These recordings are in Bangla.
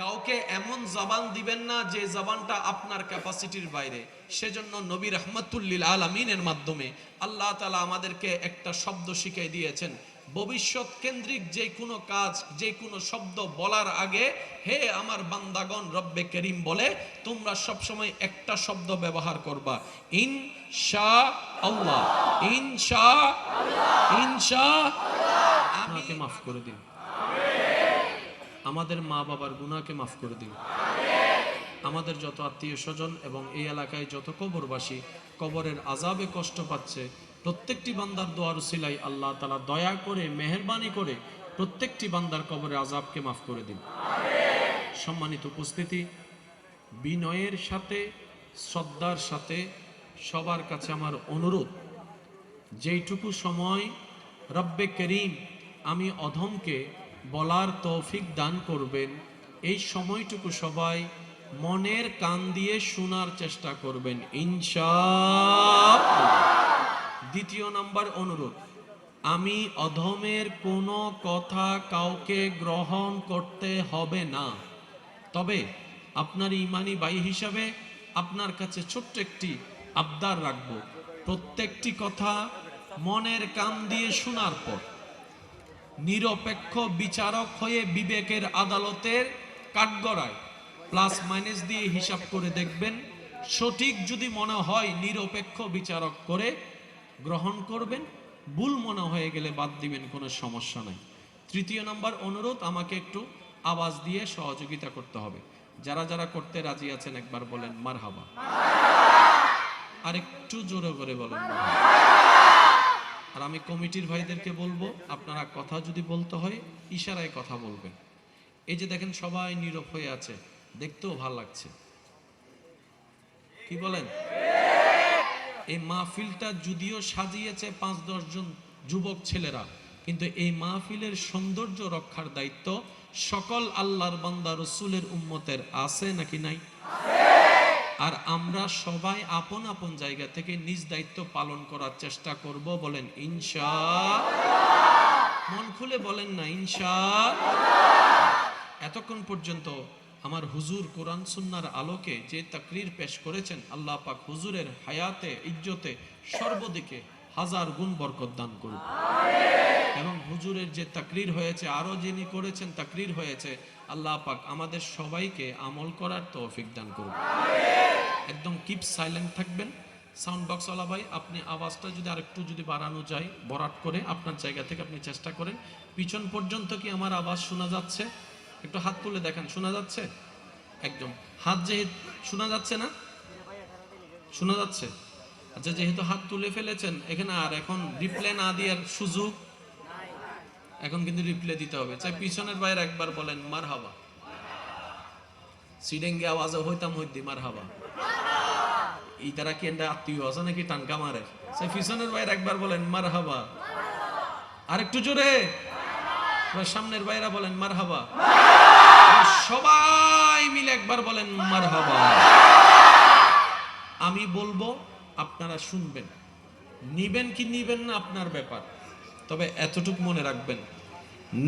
কাউকে এমন জবান দিবেন না যে জবানটা আপনার ক্যাপাসিটির বাইরে। সেজন্য নবী রহমতুল্লিল আলমিনের মাধ্যমে আল্লাহ তালা আমাদেরকে একটা শব্দ শিখিয়ে দিয়েছেন, ভবিষ্যৎ কেন্দ্রিক যে কোনো কাজ, যে কোনো শব্দ বলার আগে হে আমার বান্দাগণ, রব্বে করিম বলে, তোমরা সবসময় একটা শব্দ ব্যবহার করবা। ইন শাহ আল্লাহ, ইনশা ইনশা আমাকে মাফ করে দিন। আমাদের মা বাবার গুনাহকে মাফ করে দিন আমাদের যত আত্মীয় স্বজন এবং এই এলাকায় যত কবরবাসী কবরের আজাবে কষ্ট পাচ্ছে, প্রত্যেকটি বান্দার দোয়ার সিলাই আল্লাহ তালা দয়া করে, মেহরবানি করে প্রত্যেকটি বান্দার কবরের আজাবকে মাফ করে দিন। সম্মানিত উপস্থিতি, বিনয়ের সাথে, শ্রদ্ধার সাথে সবার কাছে আমার অনুরোধ, যেইটুকু সময় রব্বে করিম আমি অধমকে বলার তৌফিক দান করবেন। এই সময়টুকু সবাই মনের কান দিয়ে শোনার চেষ্টা করবেন ইনশা দ্বিতীয় নাম্বার অনুরোধ, আমি অধমের কোনো কথা কাউকে গ্রহণ করতে হবে না। তবে আপনার ইমানি বাই হিসাবে আপনার কাছে ছোট্ট একটি আবদার রাখব। প্রত্যেকটি কথা মনের কান দিয়ে শোনার পর নিরপেক্ষ বিচারক হয়ে বিবেকের আদালতের কাঠগড়ায় প্লাস মাইনাস দিয়ে হিসাব করে দেখবেন, সঠিক যদি মনে হয় নিরপেক্ষ বিচারক করে গ্রহণ করবেন, ভুল মনে হয়ে গেলে বাদ দিবেন, কোনো সমস্যা নাই। তৃতীয় নম্বর অনুরোধ, আমাকে একটু আওয়াজ দিয়ে সহযোগিতা করতে হবে। যারা যারা করতে রাজি আছেন, একবার বলেন মারহাবা। আর একটু জোরে করে বলেন। আর আমি কমিটির ভাইদেরকে বলব, আপনারা কথা যদি বলতে হয়, ইশারায় কথা বলবেন। এই যে দেখেন সবাই নীরব হয়ে আছে, দেখতেও ভালো লাগছে। কি বলেন? এই মাহফিলটা যদিও সাজিয়েছে পাঁচ দশজন যুবক ছেলেরা, কিন্তু এই মাহফিলের সৌন্দর্য রক্ষার দায়িত্ব সকল আল্লাহর বান্দা রসুলের উম্মতের আছে নাকি নাই? আর আমরা সবাই আপন আপন জায়গা থেকে নিজ দায়িত্ব পালন করার চেষ্টা করব বলেন ইনশা মন খুলে বলেন না ইনশা এতক্ষণ পর্যন্ত আমার হুজুর কোরআন সুন্নার আলোকে যে তাকরির পেশ করেছেন আল্লাহ পাক হুজুরের হায়াতে ইজ্জতে সর্বদিকে হাজার গুণ বরকত দান করুন এবং হুজুরের যে তাকরির হয়েছে আরও যিনি করেছেন তাকরির হয়েছে আল্লাহ পাক আমাদের সবাইকে আমল করার তৌফিক দান করুন। একদম কিপ সাইলেন্ট থাকবেন। সাউন্ড বক্স বক্সওয়ালা ভাই, আপনি আওয়াজটা যদি আরেকটু যদি বাড়ানো যায়, বরাট করে আপনার জায়গা থেকে আপনি চেষ্টা করেন। পিছন পর্যন্ত কি আমার আওয়াজ শোনা যাচ্ছে? একটু হাত তুলে দেখেন, শোনা যাচ্ছে? একদম, হাত যেহেতু, শোনা যাচ্ছে না? শোনা যাচ্ছে? আচ্ছা যেহেতু হাত তুলে ফেলেছেন, এখানে আর এখন রিপ্লে না দেওয়ার সুযোগ এখন কিন্তু রিপ্লে দিতে হবে। চাই পিছনের বাইরে একবার বলেন মার হাবা সিডেঙ্গে আওয়াজে হইতাম হইতি মার হাবা এই তারা কি এন্ডা আত্মীয় আছে নাকি টানকা মারে? সে পিছনের বাইরে একবার বলেন মার হাবা আর একটু জোরে সামনের বাইরা বলেন মার হাবা সবাই মিলে একবার বলেন মার হাবা আমি বলব, আপনারা শুনবেন। নিবেন কি নিবেন না, আপনার ব্যাপার। তবে এতটুকু মনে রাখবেন,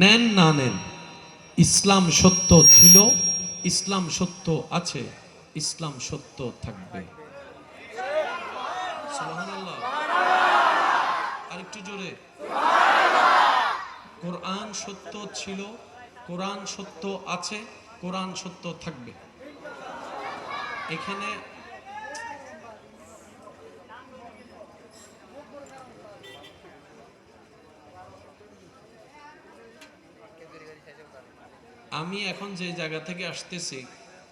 নেন না নেন, ইসলাম সত্য ছিল, ইসলাম সত্য আছে, ইসলাম সত্য থাকবে। আরেকটু জোরে। কোরআন সত্য ছিল, কোরআন সত্য আছে, কোরআন সত্য থাকবে। এখানে আমি এখন যে জায়গা থেকে আসতেছি,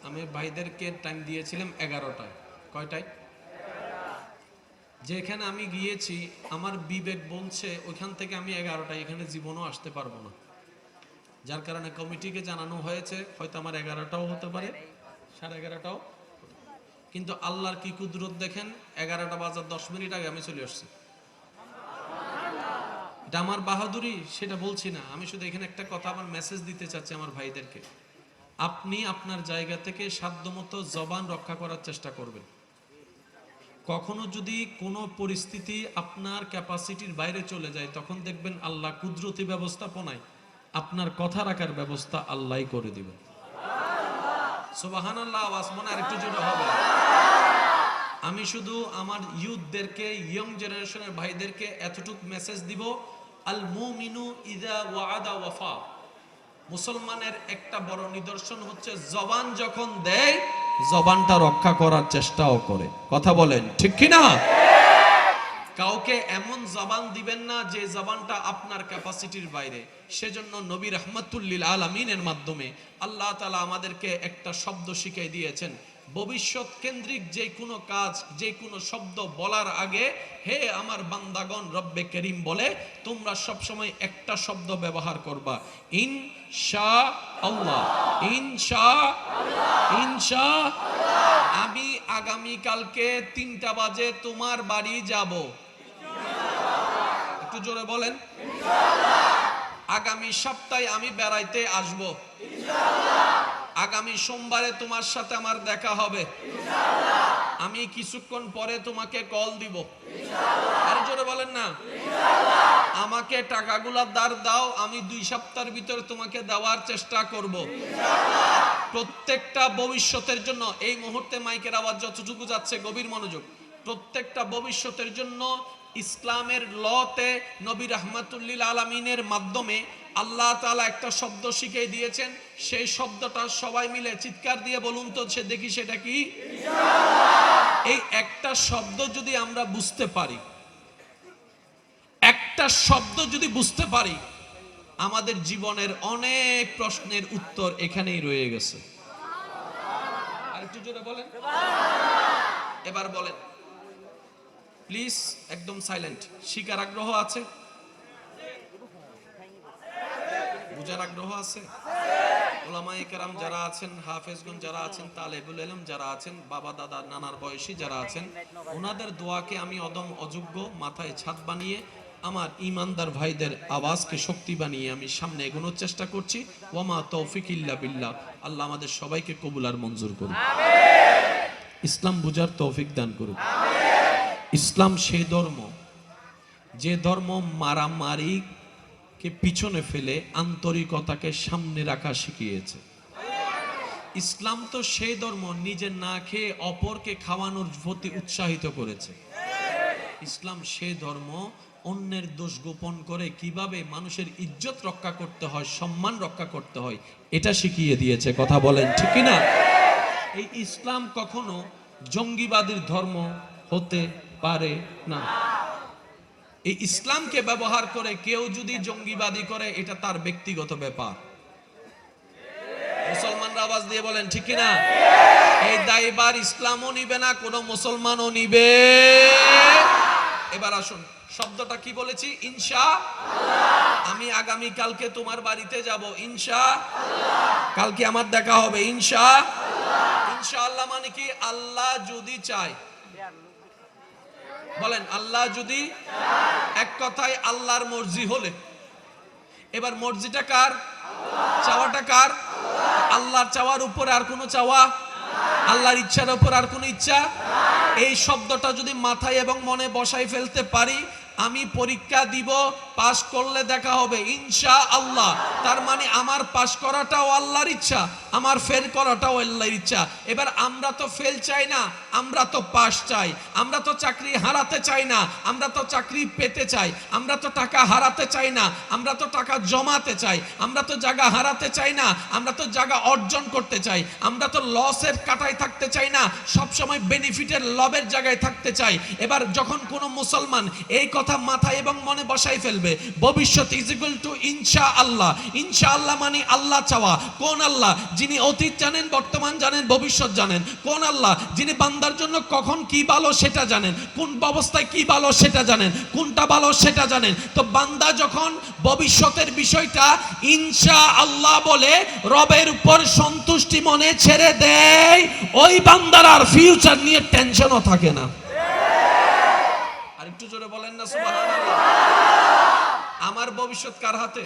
আমি ভাইদেরকে টাইম দিয়েছিলাম এগারোটায়। কয়টায়? যেখানে আমি গিয়েছি, আমার বিবেক বলছে ওইখান থেকে আমি এগারোটায়, এখানে জীবনও আসতে পারব না। যার কারণে কমিটিকে জানানো হয়েছে, হয়তো আমার এগারোটাও হতে পারে, সাড়ে এগারোটাও। কিন্তু আল্লাহর কি কুদরত দেখেন, এগারোটা বাজার দশ মিনিট আগে আমি চলে আসছি। এটা আমার বাহাদুরি সেটা বলছি না। আমি শুধু এখানে একটা কথা আমার মেসেজ দিতে চাচ্ছি আমার ভাইদেরকে। আপনি আপনার জায়গা থেকে সাধ্যমতো জবান রক্ষা করার চেষ্টা করবেন। কখনো যদি কোনো পরিস্থিতি আপনার ক্যাপাসিটির বাইরে চলে যায়, তখন দেখবেন আল্লাহ কুদরতি ব্যবস্থাপনায় আপনার কথা রাখার ব্যবস্থা আল্লাহই করে দিবেন। সুবহানাল্লাহ, আওয়াজ জোরে হবে। আমি শুধু আমার ইউথদেরকে ইয়ং জেনারেশনের ভাইদেরকে এতটুকু মেসেজ দিব আল মুমিনু ইদা ওয়াদা ওয়াফা। মুসলমানের একটা বড় নিদর্শন হচ্ছে, জবান যখন দেয়, জবানটা রক্ষা করার চেষ্টাও করে। কথা বলেন, ঠিক কি না কাউকে এমন জবান দিবেন না যে জবানটা আপনার ক্যাপাসিটির বাইরে। সেজন্য নবী রহমতুল্লিল আলমিনের মাধ্যমে আল্লাহ তালা আমাদেরকে একটা শব্দ শিখিয়ে দিয়েছেন ভবিষ্যৎ কেন্দ্রিক যে কোনো কাজ, যে কোনো শব্দ বলার আগে, হে আমার বান্দাগণ, রব্বে করিম বলে, তোমরা সবসময় একটা শব্দ ব্যবহার করবা। ইন শাহ আল্লাহ, ইনশা ইনশা আমি আগামী কালকে তিনটা বাজে তোমার বাড়ি যাব। একটু জোরে বলেন। আগামী সপ্তাহে আমি বেড়াইতে আসব। আগামী সোমবারে তোমার সাথে আমার দেখা হবে। আমি কিছুক্ষণ পরে তোমাকে কল দিব। আর জোরে বলেন না। আমাকে টাকাগুলা দার দাও আমি দুই সপ্তাহের ভিতরে তোমাকে দেওয়ার চেষ্টা করব। প্রত্যেকটা ভবিষ্যতের জন্য এই মুহূর্তে মাইকের আওয়াজ যতটুকু যাচ্ছে গভীর মনোযোগ। প্রত্যেকটা ভবিষ্যতের জন্য ইসলামের লতে নবী রহমাতুল্লিল আলমিনের মাধ্যমে আল্লাহ তালা একটা শব্দ শিখিয়ে দিয়েছেন, সেই শব্দটা সবাই মিলে চিৎকার দিয়ে বলুন তো, সে দেখি সেটা কি? এই একটা শব্দ যদি আমরা বুঝতে পারি, একটা শব্দ যদি বুঝতে পারি, আমাদের জীবনের অনেক প্রশ্নের উত্তর এখানেই রয়ে গেছে। বলেন। এবার বলেন। প্লিজ, একদম সাইলেন্ট শিকার আগ্রহ আছে? বুঝার আগ্রহ আছে, ওলামায়ে কেরাম যারা আছেন হাফেজগঞ্জ যারা আছেন, তালেবুল এলম যারা আছেন, বাবা, দাদা, নানার বয়সী যারা আছেন, ওনাদের দোয়াকে আমি অদম অযোগ্য মাথায় ছাদ বানিয়ে আমার ইমানদার ভাইদের আওয়াজকে শক্তি বানিয়ে আমি সামনে এগোনোর চেষ্টা করছি। ওমা তৌফিক ইল্লা বিল্লাহ। আল্লাহ আমাদের সবাইকে কবুল আর মঞ্জুর করুন ইসলাম বুঝার তৌফিক দান করুন ইসলাম সেই ধর্ম, যে ধর্ম মারামারিকে পিছনে ফেলে আন্তরিকতাকে সামনে রাখা শিখিয়েছে। ইসলাম তো সেই ধর্ম, নিজে না খেয়ে অপরকে খাওয়ানোর প্রতি উৎসাহিত করেছে। ইসলাম সেই ধর্ম, অন্যের দোষ গোপন করে কীভাবে মানুষের ইজ্জত রক্ষা করতে হয়, সম্মান রক্ষা করতে হয়, এটা শিখিয়ে দিয়েছে। কথা বলেন, ঠিক না এই ইসলাম কখনো জঙ্গিবাদীর ধর্ম হতে পারে না। এই ইসলামকে ব্যবহার করে কেউ যদি জঙ্গিবাদী করে, এটা তার ব্যক্তিগত ব্যাপার। মুসলমানরা আওয়াজ দিয়ে বলেন, ঠিক এই দায়বার ইসলামও নিবে না মুসলমানও নিবে। এবার আসুন, শব্দটা কি বলেছি? ইনশা আমি আগামী কালকে তোমার বাড়িতে যাব। ইনশা কালকে আমার দেখা হবে। ইনশা ইনশাআল্লাহ মানে কি? আল্লাহ যদি চায়। বলেন, আল্লাহ যদি এক কথায় আল্লাহর মর্জি হলে, এবার মর্জিটা কার? চাওয়াটা কার? আল্লাহর চাওয়ার উপর আর কোনো চাওয়া? আল্লাহর ইচ্ছার উপর আর কোনো ইচ্ছা? এই শব্দটা যদি মাথায় এবং মনে বসাই ফেলতে পারি আমি পরীক্ষা দিব, পাশ করলে দেখা হবে ইনশা আল্লাহ তার মানে আমার পাশ করাটাও আল্লাহর ইচ্ছা, আমার ফেল করাটাও আল্লাহর ইচ্ছা। এবার আমরা তো ফেল চাই না, আমরা তো পাশ চাই। আমরা তো চাকরি হারাতে চাই না, আমরা তো চাকরি পেতে চাই। আমরা তো টাকা হারাতে চাই না, আমরা তো টাকা জমাতে চাই। আমরা তো জায়গা হারাতে চাই না, আমরা তো জায়গা অর্জন করতে চাই। আমরা তো লসের কাটায় থাকতে চাই না, সবসময় বেনিফিটের লবের জায়গায় থাকতে চাই। এবার যখন কোনো মুসলমান এই কথা মাথায় এবং মনে বসাই ফেলবে। ভবিষ্যৎ ইজ ইকুয়াল টু ইনশা আল্লাহ ইনশা আল্লাহ মানে আল্লাহ চাওয়া। কোন আল্লাহ? যিনি অতীত জানেন, বর্তমান জানেন, ভবিষ্যৎ জানেন। কোন আল্লাহ? যিনি বান্দার জন্য কখন কি ভালো সেটা জানেন। কোন অবস্থায় কি ভালো সেটা জানেন। কোনটা ভালো সেটা জানেন। তো বান্দা যখন ভবিষ্যতের বিষয়টা ইনশা আল্লাহ বলে, রবের উপর সন্তুষ্টি মনে ছেড়ে দেয়, ওই বান্দার আর ফিউচার নিয়ে টেনশনও থাকে না আর একটু জোরে বলেন না আমার ভবিষ্যৎ কার হাতে?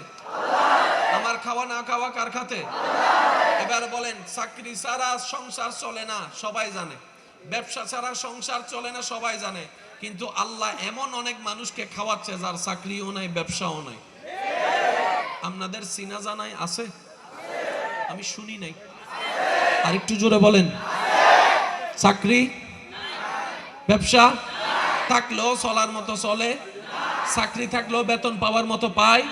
আমার খাওয়া না খাওয়া কার খাতে? এবার বলেন, চাকরি ছাড়া সংসার চলে না, সবাই জানে। ব্যবসা ছাড়া সংসার চলে না, সবাই জানে। কিন্তু আল্লাহ এমন অনেক মানুষকে খাওয়াচ্ছে যার চাকরিও নাই, ব্যবসাও নাই। আপনাদের সিনা জানাই আছে? আমি শুনি নাই। আর একটু জোরে বলেন। চাকরি? ব্যবসা? থাকলেও চলার মতো চলে, চাকরি থাকলেও বেতন পাওয়ার মতো পায়,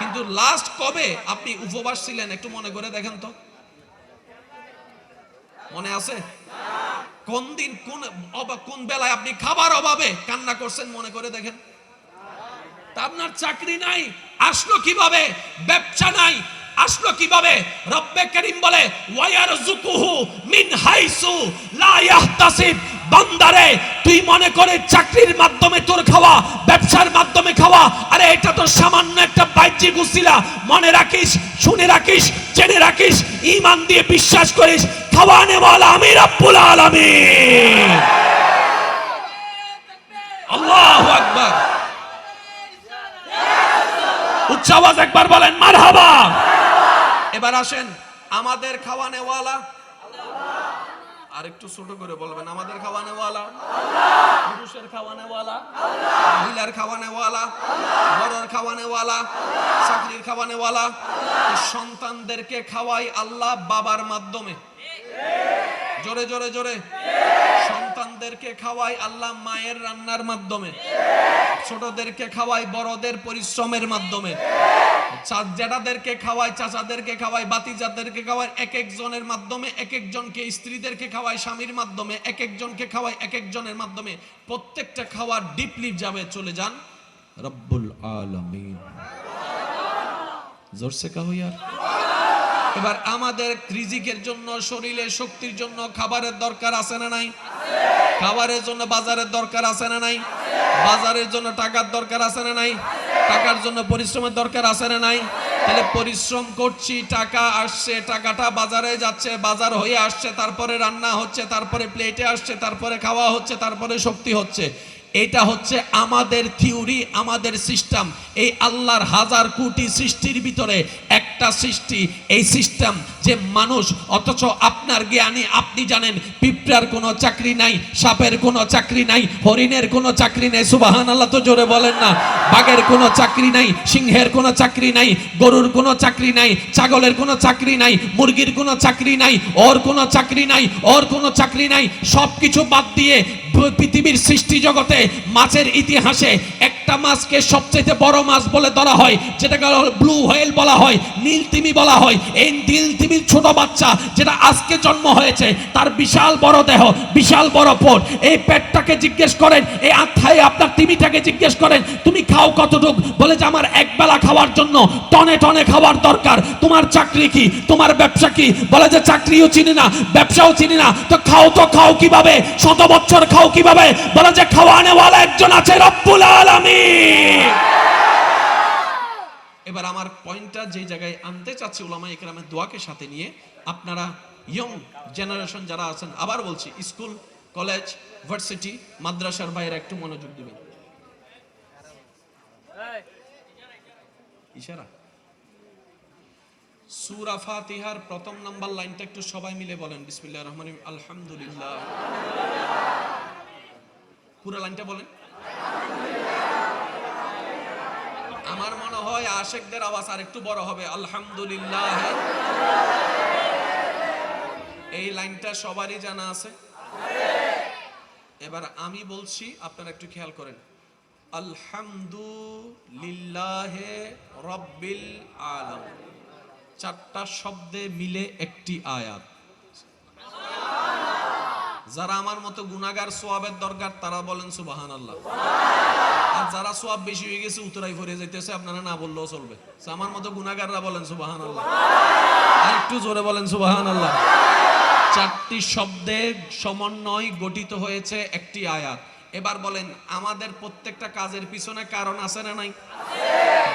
কিন্তু লাস্ট কবে আপনি উপবাস ছিলেন একটু মনে করে দেখেন তো। মনে আছে? কোন দিন, কোন কোন বেলায় আপনি খাবার অভাবে কান্না করছেন মনে করে দেখেন? আপনার চাকরি নাই, আসলো কীভাবে? ব্যবসা নাই, আসলো কীভাবে? রব্বে করিম বলে ওয়ায়ারজুকুহু মিন হাইসু লা ইয়াহতাসিব। বান্দারে, তুই মনে করে চাকরির মাধ্যমে তোর খাওয়া, ব্যবসার মাধ্যমে খাওয়া, আরে এটা তো সামান্য একটা বাহ্যিক উসিলা। মনে রাখিস, শুনে রাখিস, জেনে রাখিস, ঈমান দিয়ে বিশ্বাস করিস খাওয়ানে বলা আমি রব্বুল আলামিন। আল্লাহু আকবার। উচ্চ আওয়াজ একবার বলেন, মারহাবা। এবার আসেন, আমাদের খাওয়ানেওয়ালা আর একটু ছোট করে বলবেন আমাদের খাওয়ানেওয়ালা পুরুষের খাওয়ানেওয়ালা মহিলার খাওয়ানেওয়ালা বড়র খাওয়ানেওয়ালা চাকরির খাওয়ানেওয়ালা সন্তানদেরকে খাওয়াই আল্লাহ বাবার মাধ্যমে। জোরে জোরে জোরে। সন্তানদেরকে খাওয়াই আল্লাহ মায়ের রান্নার মাধ্যমে। ছোটদেরকে খাওয়াই বড়দের পরিশ্রমের মাধ্যমে। চা- জ্যাঠাদেরকে খাওয়াই, চাচাদেরকে খাওয়াই, বাতিজাদেরকে খাওয়াই, এক একজনের মাধ্যমে, এক একজনকে স্ত্রীদেরকে খাওয়াই, স্বামীর মাধ্যমে, এক একজনকে খাওয়াই, এক একজনের মাধ্যমে প্রত্যেকটা খাওয়ার ডিপলি যাবে, চলে যান। রব্বুল আলামিন। জোরসে কাহো এবার আমাদের রিজিকের জন্য শরীরে শক্তির জন্য খাবারের দরকার আছে না নাই? খাবারের জন্য বাজারের দরকার আছে না নাই? বাজারের জন্য টাকার দরকার আছে না নাই? টাকার জন্য পরিশ্রমের দরকার আছে না নাই? তাহলে পরিশ্রম করছি, টাকা আসছে, টাকাটা বাজারে যাচ্ছে, বাজার হয়ে আসছে, তারপরে রান্না হচ্ছে, তারপরে প্লেটে আসছে, তারপরে খাওয়া হচ্ছে, তারপরে শক্তি হচ্ছে। এটা হচ্ছে আমাদের থিওরি আমাদের সিস্টেম এই আল্লাহর হাজার কোটি সৃষ্টির ভিতরে একটা সৃষ্টি এই সিস্টেম যে মানুষ অথচ আপনার জ্ঞানী আপনি জানেন পিঁপড়ার কোনো চাকরি নাই সাপের কোনো চাকরি নাই হরিণের কোনো চাকরি নাই সুবাহান আল্লাহ তো জোরে বলেন না বাঘের কোনো চাকরি নাই সিংহের কোনো চাকরি নাই গরুর কোনো চাকরি নাই ছাগলের কোনো চাকরি নাই মুরগির কোনো চাকরি নাই ওর কোনো চাকরি নাই ওর কোনো চাকরি নাই সব কিছু বাদ দিয়ে পৃথিবীর সৃষ্টি জগতে মাছের ইতিহাসে একটা মাছকে সবচেয়ে বড় মাছ বলে ধরা হয়, যেটাকে ব্লু হোয়েল বলা হয়, নীল তিমি বলা হয়। এই নীল তিমির ছোট বাচ্চা যেটা আজকে জন্ম হয়েছে, তার বিশাল বড় দেহ, বিশাল বড় পেট এই পেটটাকে জিজ্ঞেস করেন, এই আত্মায় আপনার তিমিটাকে জিজ্ঞেস করেন, তুমি খাও কতটুক? বলে যে, আমার এক বেলা খাওয়ার জন্য টনে টনে খাওয়ার দরকার। তোমার চাকরি কি? তোমার ব্যবসা কি? বলে যে, চাকরিও চিনি না, ব্যবসাও চিনি না। তো খাও তো খাও কীভাবে? শত বছর খাও কীভাবে? বলে যে খাওয়ানেওয়ালা একজন আছে রব্বুল আলামিন। এবার আমার পয়েন্টটা যে জায়গায় আনতে চাচ্ছি উলামা ইকরামের দোয়াকে সাথে নিয়ে, আপনারা ইয়ং জেনারেশন যারা আছেন, আবার বলছি স্কুল কলেজ ভার্সিটি মাদ্রাসার বাইরে একটু মনোযোগ দিবেন। ইশারা। সূরা ফাতিহার প্রথম নাম্বার লাইনটা একটু সবাই মিলে বলেন, বিসমিল্লাহির রহমানির আলহামদুলিল্লাহ। পুরো লাইনটা বলেন। আমার মনে হয় আশেকদের আওয়াজ আর একটু বড় হবে, আলহামদুলিল্লাহ। এই লাইনটা সবারই জানা আছে। এবার আমি বলছি, আপনারা একটু খেয়াল করেন। আলহামদুলিল্লাহ রব্বিল আলম চারটা শব্দে মিলে একটি আয়াত। যারা আমার মতো গুনাগার সোয়াবের দরকার তারা বলেন সুবাহান আল্লাহ আর যারা সোয়াব বেশি হয়ে গেছে উতরাই ভরে যাইতেছে আপনারা না বললেও চলবে। আমার মতো গুনাগাররা বলেন সুবাহান আল্লাহ আর একটু জোরে বলেন সুবাহান আল্লাহ চারটি শব্দের সমন্বয় গঠিত হয়েছে একটি আয়াত। এবার বলেন আমাদের প্রত্যেকটা কাজের পিছনে কারণ আছে না নাই?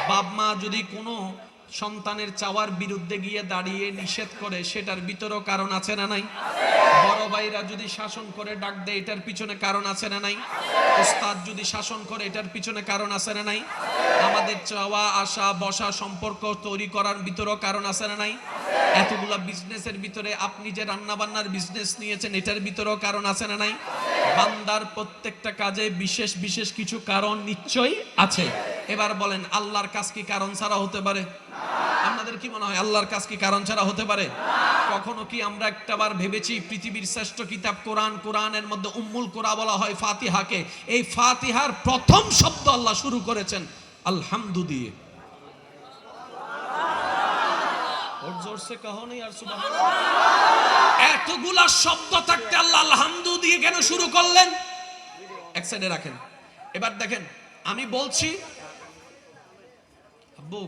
বাপ মা যদি কোনো সন্তানের চাওয়ার বিরুদ্ধে গিয়ে দাঁড়িয়ে নিষেধ করে, সেটার ভিতরেও কারণ আছে না নাই? বড় ভাইরা যদি শাসন করে, ডাক দেয়, এটার পিছনে কারণ আছে না নাই? উস্তাদ যদি শাসন করে, এটার পিছনে কারণ আছে না নাই? আমাদের চাওয়া, আশা, বসা সম্পর্ক তৈরি করার ভিতরেও কারণ আছে না নাই? এতগুলা বিজনেসের ভিতরে আপনি যে রান্না বান্নার বিজনেস নিয়েছেন, এটার ভিতরেও কারণ আছে না নাই? বান্দার প্রত্যেকটা কাজে বিশেষ বিশেষ কিছু কারণ নিশ্চয়ই আছে। এবার বলেন, আল্লাহর কাজ কি কারণ ছাড়া হতে পারে? আপনাদের কি মনে হয়, আল্লাহর কাজ কি কারণ ছাড়া হতে পারে? কখনো কি আমরা একটাবার ভেবেছি পৃথিবীর শ্রেষ্ঠ কিতাব কোরআন, কোরআনের মধ্যে উম্মুল কোরা বলা হয় ফাতিহাকে? এই ফাতিহার প্রথম শব্দ আল্লাহ শুরু করেছেন আলহামদু দিয়ে এতগুলা শব্দ থাকতে আল্লাহ আলহামদু দিয়ে কেন শুরু করলেন? এক সাইডে রাখেন। এবার দেখেন, আমি বলছি আব্বু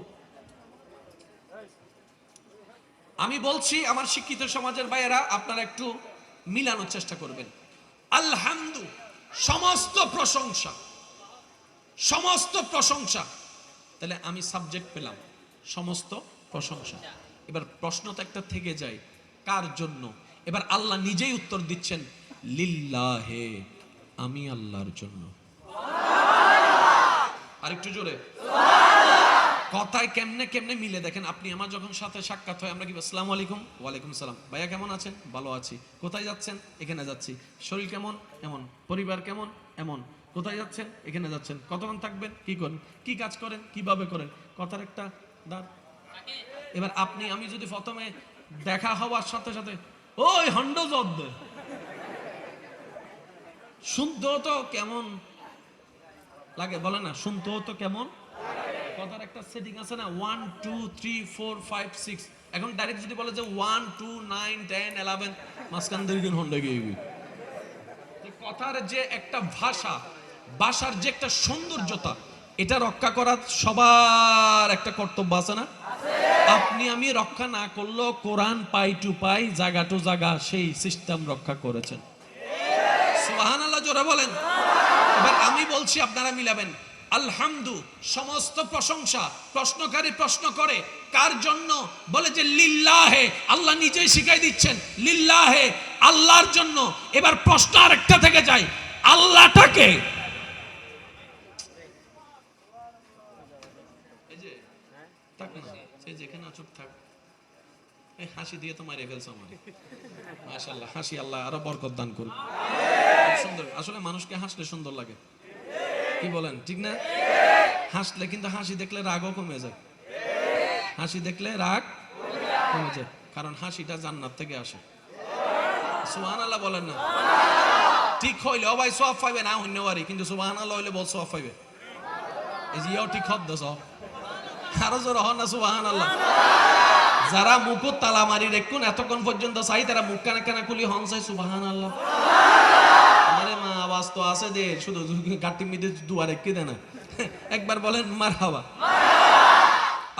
আমি বলছি, আমার শিক্ষিত সমাজের ভাইয়েরা, আপনারা একটু মিলানোর চেষ্টা করবেন। আলহামদু, সমস্ত প্রশংসা সমস্ত প্রশংসা। তাহলে আমি সাবজেক্ট পেলাম, সমস্ত প্রশংসা। এবার প্রশ্ন তো একটা থেকে যায়, কার জন্য? এবার আল্লাহ নিজেই উত্তর দিচ্ছেন, লিল্লাহে, আমি আল্লাহর জন্য। আরেকটু জোরে। কথায় কেমনে কেমনে মিলে? দেখেন, আপনি আমার যখন সাথে সাক্ষাৎ হয়, আমরা কি আসসালামু আলাইকুম। ওয়ালাইকুম সালাম। ভাইয়া কেমন আছেন? ভালো আছি। কোথায় যাচ্ছেন? এখানে যাচ্ছি। শরীর কেমন? এমন। পরিবার কেমন? এমন। কোথায় যাচ্ছেন? এখানে যাচ্ছেন। কতক্ষণ থাকবেন? কি করেন? কি কাজ করেন? কীভাবে করেন? কথার একটা দাঁড় এবার আপনি, আমি যদি প্রথমে দেখা হওয়ার সাথে সাথে, ওই হন্ড জদ শুনতেও তো কেমন? লাগে, বলে না, শুনতেও তো কেমন? কথার একটা সেটিং আছে না? One two three four five six এখন ডাইরেক্ট যদি বলে যে one two nine ten eleven মাঝখান দিন হন্ডা গিয়ে। কথার যে একটা ভাষা, ভাষার যে একটা সৌন্দর্যতা, এটা রক্ষা করা সবার একটা কর্তব্য আছে না? আপনি আমি রক্ষা না করলেও কোরআন পাই টু পাই, জায়গা টু জায়গা সেই সিস্টেম রক্ষা করেছেন। সুবাহান আল্লাহ জোরে বলেন। এবার আমি বলছি, আপনারা মিলাবেন। আলহামদু, সমস্ত প্রশংসা, প্রশ্নকারী প্রশ্ন করে, কার জন্য? বলে যে লিল্লাহে, আল্লাহ নিজেই শিখাই দিচ্ছেন, লিল্লাহে, আল্লাহর জন্য। এবার প্রশ্ন আরেকটা থেকে যায়, আল্লাহটাকে হাসি দিয়ে তো মারিয়ে আমার। হাসি আল্লাহ আরও বরকত দান করুক। সুন্দর। আসলে মানুষকে হাসলে সুন্দর লাগে। কি বলেন, ঠিক না? হাসলে কিন্তু হাসি দেখলে রাগও কমে যায়। হাসি দেখলে রাগ কমে যায়, কারণ হাসিটা জান্নাত থেকে আসে। সুবহান আল্লাহ বলেন না। ঠিক হইলে ও ভাই সব পাইবে, না হইনে পারি কিন্তু সুবহান আল্লাহ হইলে বল সব পাইবে। এই যে ঠিক হদ্দ সব। আরও জোর হন না সুবহান আল্লাহ যারা তালা মারি রেখুন এতক্ষণ পর্যন্ত চাই, তারা মুখ কানা কানা খুলি হন চাই সুবাহান আল্লাহ আওয়াজ তো আছে দে শুধু গাটি মিদে দুয়ারে কে দেনা একবার বলেন মার হাওয়া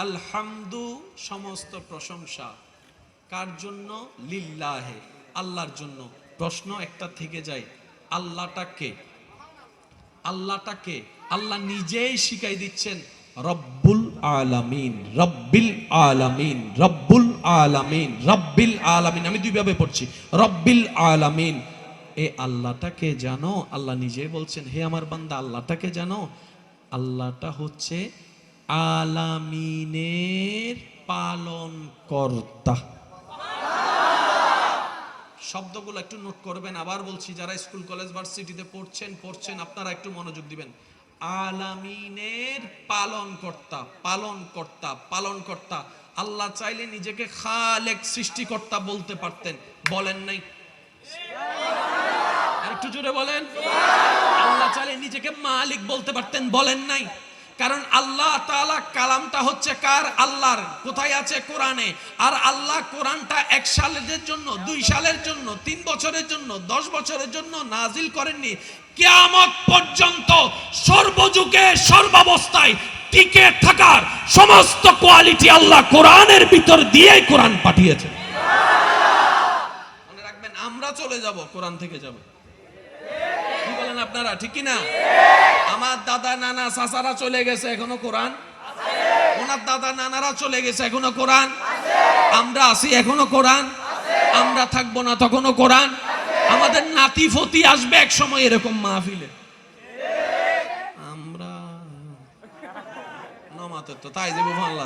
আলহামদু সমস্ত প্রশংসা। কার জন্য? লিল্লাহে। আল্লাহর জন্য। প্রশ্ন একটা থেকে যায় আল্লাহটাকে আল্লাহটাকে আল্লাহ নিজেই শিখাই দিচ্ছেন, রব্বুল আলামিন, রব্বিল আলামিন, রব্বুল আলামিন, রব্বিল আলামিন। আমি দুইভাবে পড়ছি, রব্বিল আলামিন এ আল্লাহটাকে জানো? আল্লাহ নিজেই বলছেন, হে আমার বান্দা, আল্লাহটাকে জানো? আল্লাহটা হচ্ছে আলামিনের পালন কর্তা শব্দগুলো একটু নোট করবেন, আবার বলছি, যারা স্কুল, কলেজ, ভার্সিটিতে পড়ছেন পড়ছেন, আপনারা একটু মনোযোগ দিবেন। আলামিনের পালন কর্তা পালন কর্তা পালন কর্তা আল্লাহ চাইলে নিজেকে খালেক সৃষ্টিকর্তা বলতে পারতেন। বলেন নাই? একটু জোরে বলেন। আল্লাহ চাইলে নিজেকে মালিক বলতে পারতেন, বলেন নাই। কারণ আল্লাহ তাআলা কালামটা হচ্ছে কার? আল্লাহর। কোথায় আছে? কোরআনে। আর আল্লাহ কোরআনটা এক সালের জন্য, দুই সালের জন্য, তিন বছরের জন্য, দশ বছরের জন্য নাজিল করেননি। কিয়ামত পর্যন্ত সর্বযুগে, সর্বাবস্থায় টিকে থাকার সমস্ত কোয়ালিটি আল্লাহ কোরআনের ভিতর দিয়েই কোরআন পাঠিয়েছে। মনে রাখবেন, আমরা চলে যাব, কোরআন থেকে যাব। আপনারা, ঠিক কি না আমার দাদা, নানা, চাচারা চলে গেছে এখনও কোরআন। ওনার দাদা, নানারা চলে গেছে এখনও কোরআন। আমরা আছি এখনও কোরআন। আমরা থাকব না তখনও কোরআন। আমাদের নাতি, ফতি আসবে এক সময় এরকম মাহফিলে। আমরা নমাতের তো তাই দেবো ভাল্লা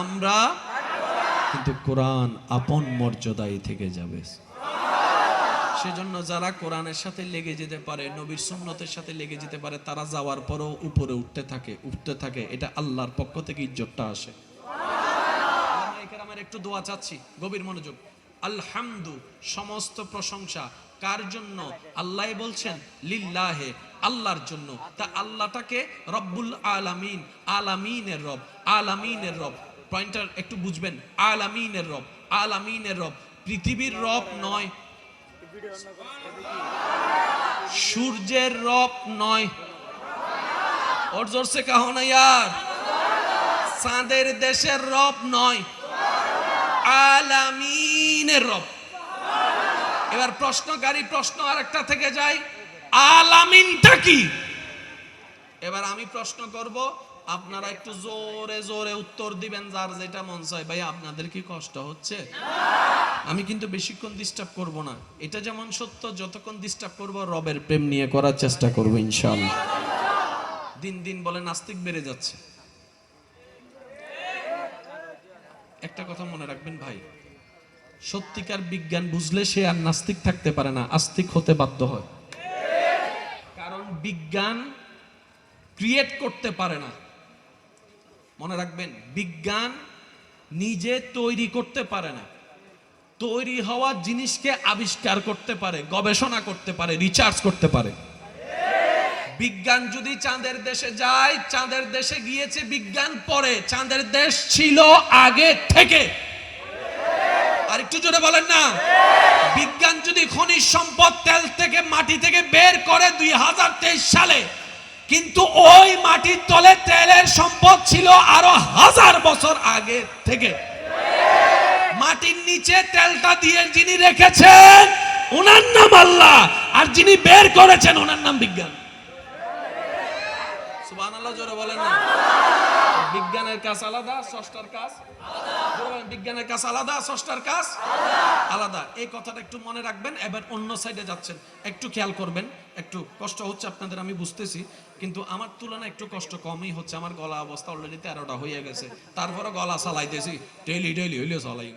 আমরা কিন্তু কোরআন আপন মর্যাদায় থেকে যাবে। সেজন্য যারা কোরআনের সাথে লেগে যেতে পারে, নবীর সুন্নতের সাথে লেগে যেতে পারে, তারা যাওয়ার পরও উপরে উঠতে থাকে উঠতে থাকে। এটা আল্লাহর পক্ষ থেকে ইজ্জতটা আসে। একটু দোয়া চাচ্ছি, গভীর মনোযোগ। আলহামদু, সমস্ত প্রশংসা কার জন্য? আল্লাহ বলছেন, লিল্লাহে, আল্লাহর জন্য। তা আল্লাহটাকে রব্বুল আলামিন, আলামিনের রব আলামিনের রব। পয়েন্টার একটু বুঝবেন, আলামিনের রব আলামিনের রব। পৃথিবীর রব নয় সূর্যের রব নয়। ওর জোরসে কাহো না ইয়ার। চাঁদের দেশের রব নয়। আলামিনের রব। এবার প্রশ্নকারী প্রশ্ন আরেকটা থেকে যায়। আলামিনটা কি? এবার আমি প্রশ্ন করব আপনারা একটু জোরে জোরে উত্তর দিবেন যার যেটা মন চায়। ভাই আপনাদের কি কষ্ট হচ্ছে? আমি কিন্তু বেশিক্ষণ ডিস্টার্ব করব না। এটা যেমন সত্য, যতক্ষণ ডিস্টার্ব করব, রবের প্রেম নিয়ে করার চেষ্টা করব ইনশাআল্লাহ। দিন দিন বলে নাস্তিক বেড়ে যাচ্ছে। একটা কথা মনে রাখবেন ভাই, সত্যিকার বিজ্ঞান বুঝলে সে আর নাস্তিক থাকতে পারে না, আস্তিক হতে বাধ্য হয়। কারণ বিজ্ঞান ক্রিয়েট করতে পারে না। মনে রাখবেন, বিজ্ঞান নিজে তৈরি করতে পারে না। তৈরি হওয়া জিনিসকে আবিষ্কার করতে পারে, গবেষণা করতে পারে রিচার্জ করতে পারে। বিজ্ঞান যদি চাঁদের দেশে যায়, চাঁদের দেশে গিয়েছে বিজ্ঞান পরে, চাঁদের দেশ ছিল আগে থেকে। আর একটু জোরে বলেন না। বিজ্ঞান যদি খনিজ সম্পদ তেল থেকে, মাটি থেকে বের করে দুই হাজার তেইশ সালে কিন্তু ওই মাটির তলে তেলের সম্পদ ছিল আরও হাজার বছর আগে থেকে। মাটির নিচে তেলটা দিয়ে যিনি রেখেছেন, ওনার নাম আল্লাহ। আর যিনি বের করেছেন, ওনার নাম বিজ্ঞান। বিজ্ঞানের কাজ আলাদা, ষষ্ঠার কাজ। বিজ্ঞানের কাজ আলাদা, ষষ্ঠার কাজ আলাদা। এই কথাটা একটু মনে রাখবেন, এবার অন্য সাইডে যাচ্ছেন। একটু খেয়াল করবেন, একটু কষ্ট হচ্ছে আপনাদের, আমি বুঝতেছি। কিন্তু আমার তুলনায় একটু কষ্ট কমই হচ্ছে। আমার গলা অবস্থা অলরেডি তেরোটা হয়ে গেছে। তারপরে গলা চালাইতেছি। ডেইলি ডেলি হইলে চালাই